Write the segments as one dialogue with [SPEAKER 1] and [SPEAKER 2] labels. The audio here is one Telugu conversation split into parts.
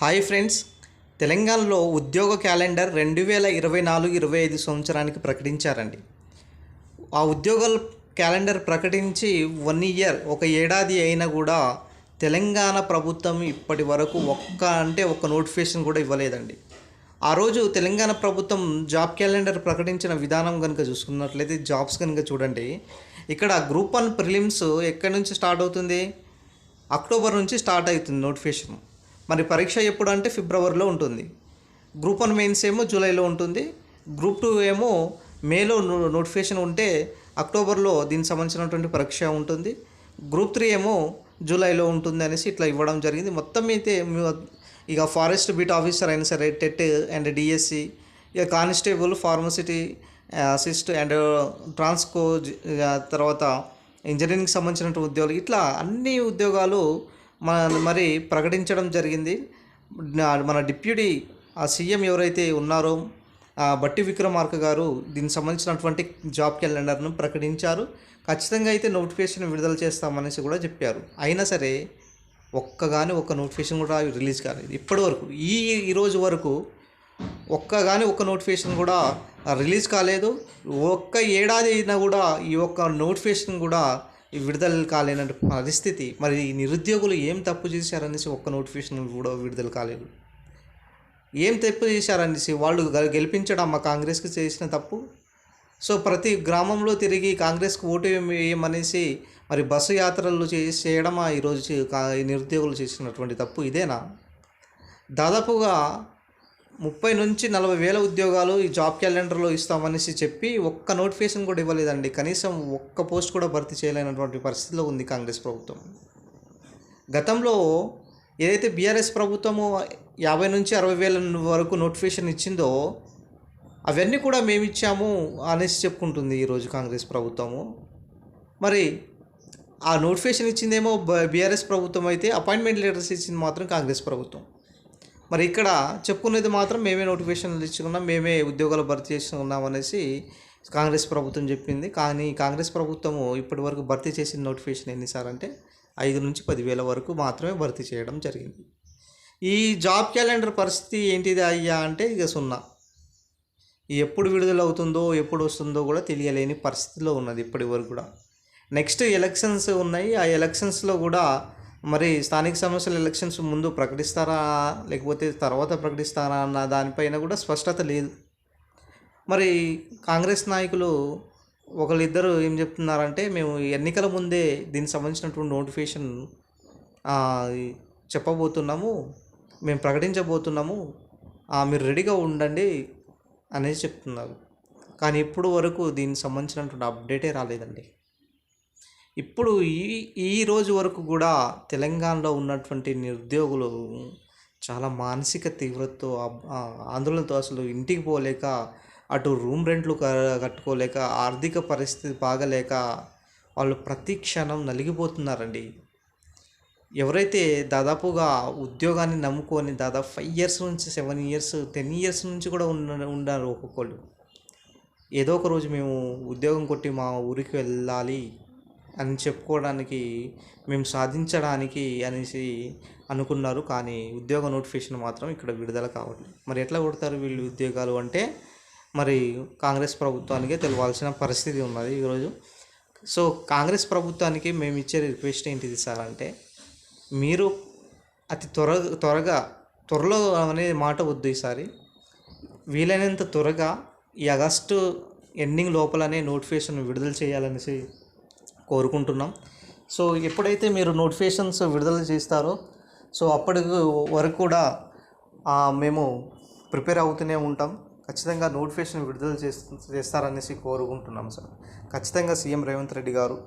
[SPEAKER 1] Hi friends. తెలంగాణలో ఉద్యోగ క్యాలెండర్ రెండు వేల ఇరవై నాలుగు ఇరవై ఐదు సంవత్సరానికి ప్రకటించారండి. ఆ ఉద్యోగాల క్యాలెండర్ ప్రకటించి వన్ ఇయర్ ఒక ఏడాది అయినా కూడా తెలంగాణ ప్రభుత్వం ఇప్పటి వరకు ఒక్క అంటే ఒక్క నోటిఫికేషన్ కూడా ఇవ్వలేదండి. ఆ రోజు తెలంగాణ ప్రభుత్వం జాబ్ క్యాలెండర్ ప్రకటించిన విధానం కనుక చూసుకున్నట్లయితే జాబ్స్ కనుక చూడండి. ఇక్కడ గ్రూప్ వన్ ప్రిలిమ్స్ ఎక్కడి నుంచి స్టార్ట్ అవుతుంది? అక్టోబర్ నుంచి స్టార్ట్ అవుతుంది నోటిఫికేషన్ మరి పరీక్ష ఎప్పుడు అంటే ఫిబ్రవరిలో ఉంటుంది. గ్రూప్ వన్ మెయిన్స్ ఏమో జూలైలో ఉంటుంది. గ్రూప్ టూ ఏమో మేలో నో- నోటిఫికేషన్ ఉంటే అక్టోబర్లో దీనికి సంబంధించినటువంటి పరీక్ష ఉంటుంది. గ్రూప్ త్రీ ఏమో జూలైలో ఉంటుంది అనేసి ఇట్లా ఇవ్వడం జరిగింది. మొత్తం అయితే ఇక ఫారెస్ట్ బీట్ ఆఫీసర్ అయినా సరే టెట్ అండ్ డిఎస్సి ఇక కానిస్టేబుల్ ఫార్మసిటీ అసిస్ట్ అండ్ ట్రాన్స్కో తర్వాత ఇంజనీరింగ్కి సంబంధించినటువంటి ఉద్యోగాలు ఇట్లా అన్ని ఉద్యోగాలు మరి ప్రకటించడం జరిగింది. మన డిప్యూటీ ఆ సీఎం ఎవరైతే ఉన్నారో ఆ బట్టి విక్రమార్క గారు దీనికి సంబంధించినటువంటి జాబ్ క్యాలెండర్ను ప్రకటించారు. ఖచ్చితంగా అయితే నోటిఫికేషన్ విడుదల చేస్తామనేసి కూడా చెప్పారు. అయినా సరే ఒక్కగాని ఒక్క నోటిఫికేషన్ కూడా రిలీజ్ కాలేదు. ఇప్పటి వరకు ఈ ఈరోజు రోజు వరకు ఒక్క కానీ ఒక్క నోటిఫికేషన్ కూడా రిలీజ్ కాలేదు. ఒక్క ఏడాది అయినా కూడా ఈ ఒక్క నోటిఫికేషన్ కూడా విడుదల కాలేనంటే పరిస్థితి మరి ఈ నిరుద్యోగులు ఏం తప్పు చేశారనేసి ఒక్క నోటిఫికేషన్ కూడా విడుదల కాలేదు. ఏం తప్పు చేశారనేసి వాళ్ళు గెలిపించడం మా కాంగ్రెస్కి చేసిన తప్పు. సో ప్రతి గ్రామంలో తిరిగి కాంగ్రెస్కి ఓటు వేయ- వేయమనేసి మరి బస్సు యాత్రలు చేసి చేయడమా ఈరోజు ఈ నిరుద్యోగులు చేసినటువంటి తప్పు ఇదేనా? దాదాపుగా ముప్పై నుంచి నలభై వేల ఉద్యోగాలు ఈ జాబ్ క్యాలెండర్లో ఇస్తామనేసి చెప్పి ఒక్క నోటిఫికేషన్ కూడా ఇవ్వలేదండి. కనీసం ఒక్క పోస్ట్ కూడా భర్తీ చేయలేనటువంటి పరిస్థితిలో ఉంది కాంగ్రెస్ ప్రభుత్వం. గతంలో ఏదైతే బీఆర్ఎస్ ప్రభుత్వము యాభై నుంచి అరవై వేల వరకు నోటిఫికేషన్ ఇచ్చిందో అవన్నీ కూడా మేము ఇచ్చాము అనేసి చెప్పుకుంటుంది ఈరోజు కాంగ్రెస్ ప్రభుత్వము. మరి ఆ నోటిఫికేషన్ ఇచ్చిందేమో బీఆర్ఎస్ ప్రభుత్వం అయితే అపాయింట్మెంట్ లెటర్స్ ఇచ్చింది మాత్రం కాంగ్రెస్ ప్రభుత్వం. మరి ఇక్కడ చెప్పుకునేది మాత్రం మేమే నోటిఫికేషన్లు ఇచ్చుకున్నాం మేమే ఉద్యోగాలు భర్తీ చేసుకున్నాం అనేసి కాంగ్రెస్ ప్రభుత్వం చెప్పింది. కానీ కాంగ్రెస్ ప్రభుత్వము ఇప్పటి వరకు భర్తీ చేసిన నోటిఫికేషన్ ఎన్నిసార్లు అంటే ఐదు నుంచి పదివేల వరకు మాత్రమే భర్తీ చేయడం జరిగింది. ఈ జాబ్ క్యాలెండర్ పరిస్థితి ఏంటిది అయ్యా అంటే ఇక సున్నా. ఎప్పుడు విడుదల అవుతుందో ఎప్పుడు వస్తుందో కూడా తెలియలేని పరిస్థితిలో ఉన్నది ఇప్పటి వరకు కూడా. నెక్స్ట్ ఎలక్షన్స్ ఉన్నాయి. ఆ ఎలక్షన్స్లో కూడా మరి స్థానిక సమస్యలు ఎలక్షన్స్ ముందు ప్రకటిస్తారా? లేకపోతే తర్వాత ప్రకటిస్తారా అన్న దానిపైన కూడా స్పష్టత లేదు. మరి కాంగ్రెస్ నాయకులు ఒకళ్ళిద్దరు ఏం చెప్తున్నారంటే మేము ఎన్నికల ముందే దీనికి సంబంధించినటువంటి నోటిఫికేషన్ చెప్పబోతున్నాము మేము ప్రకటించబోతున్నాము మీరు రెడీగా ఉండండి అనేసి చెప్తున్నారు. కానీ ఇప్పుడు వరకు దీనికి సంబంధించినటువంటి అప్డేటే రాలేదండి. ఇప్పుడు ఈ ఈ రోజు వరకు కూడా తెలంగాణలో ఉన్నటువంటి నిరుద్యోగులు చాలా మానసిక తీవ్రతతో ఆందోళనతో అసలు ఇంటికి పోలేక అటు రూమ్ రెంట్లు క- కట్టుకోలేక ఆర్థిక పరిస్థితి బాగలేక వాళ్ళు ప్రతి క్షణం నలిగిపోతున్నారండి. ఎవరైతే దాదాపుగా ఉద్యోగాన్ని నమ్ముకొని దాదాపు ఫైవ్ ఇయర్స్ నుంచి సెవెన్ ఇయర్స్ టెన్ ఇయర్స్ నుంచి కూడా ఉన్న ఉన్నారు ఒక్కొక్కళ్ళు. ఏదో ఒక రోజు మేము ఉద్యోగం కొట్టి మా ఊరికి వెళ్ళాలి అని చెప్పుకోవడానికి మేము సాధించడానికి అనేసి అనుకున్నారు. కానీ ఉద్యోగ నోటిఫికేషన్ మాత్రం ఇక్కడ విడుదల కావట్లేదు. మరి ఎట్లా కొడతారు వీళ్ళు ఉద్యోగాలు అంటే మరి కాంగ్రెస్ ప్రభుత్వానికే తెలవాల్సిన పరిస్థితి ఉన్నది ఈరోజు. సో కాంగ్రెస్ ప్రభుత్వానికి మేము ఇచ్చే రిక్వెస్ట్ ఏంటిది సార్ అంటే మీరు అతి త్వర త్వరగా త్వరలో అనే మాట వద్దు ఈసారి. వీలైనంత త్వరగా ఈ ఆగస్టు ఎండింగ్ లోపలనే నోటిఫికేషన్ విడుదల చేయాలనేసి కోరుకుంటున్నాం. సో ఎప్పుడైతే మీరు నోటిఫికేషన్స్ విడుదల చేస్తారో సో అప్పటి వరకు కూడా మేము ప్రిపేర్ అవుతూనే ఉంటాం. ఖచ్చితంగా నోటిఫికేషన్ విడుదల చేస్తారనేసి కోరుకుంటున్నాం సార్. ఖచ్చితంగా సీఎం రేవంత్ రెడ్డి గారు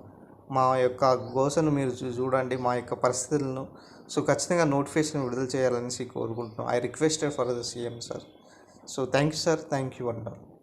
[SPEAKER 1] మా యొక్క గోసను మీరు చూ- చూడండి మా యొక్క పరిస్థితులను. సో ఖచ్చితంగా నోటిఫికేషన్ విడుదల చేయాలనేసి కోరుకుంటున్నాం. I requested for the CM sir. So thank you sir. Thank you అంటారు.